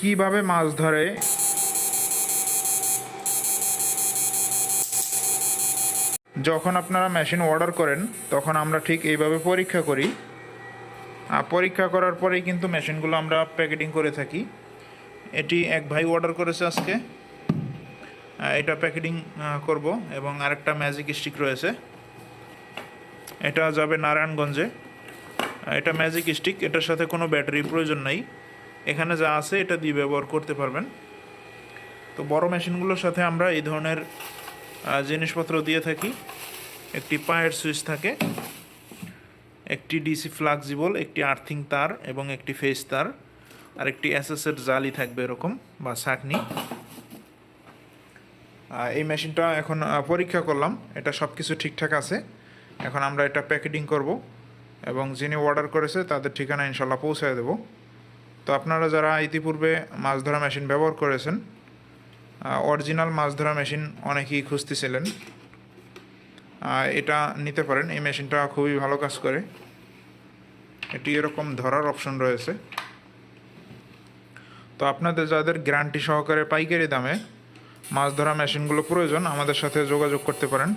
কীভাবে মাছ ধরে? যখন আপনারা মেশিন অর্ডার করেন, তখন আমরা ঠিক এইভাবে পরীক্ষা করি। পরীক্ষা করার পরেই কিন্তু মেশিনগুলো আমরা প্যাকেটিং করে থাকি। এটি এক ভাই অর্ডার করেছে আজকে। এটা প্যাকেটিং করব এবং আরেকটা ম্যাজিক স্টিক রয়েছে। এটা যাবে নারায়ণগঞ্জে। এটা ম্যাজিক স্টিক এটার সাথে কোনো ব্যাটারির প্রয়োজন নাই। এখানে যা আছে এটা দিয়ে ব্যবহার করতে পারবেন। তো বড় মেশিনগুলোর সাথে আমরা এই ধরনের জিনিসপত্র দিয়ে থাকি। একটি পায়ের সুইচ থাকে একটি ডিসি ফ্লাক্সিবল একটি আর্থিং তার এবং একটি ফেস তার আর একটি এসএসের জালি থাকবে এরকম বা আহ, এই মেশিনটা এখন পরীক্ষা করলাম এটা সব কিছু ঠিকঠাক আছে। এখন আমরা এটা প্যাকেটিং করব এবং যিনি অর্ডার করেছে তাদের ঠিকানা ইনশাল্লাহ পৌঁছায় দেব। তো আপনারা যারা ইতিপূর্বে মাছ ধরা মেশিন ব্যবহার করেছেন অরিজিনাল মাছ ধরা মেশিন অনেকেই খুঁজতেছিলেন। এটা নিতে পারেন, এই মেশিনটা খুবই ভালো কাজ করে। এটি এরকম ধরার অপশন রয়েছে। তো আপনাদের যাদের গ্যারান্টি সহকারে পাইকারি দামে মাছ ধরা মেশিনগুলো প্রয়োজন, আমাদের সাথে যোগাযোগ করতে পারেন।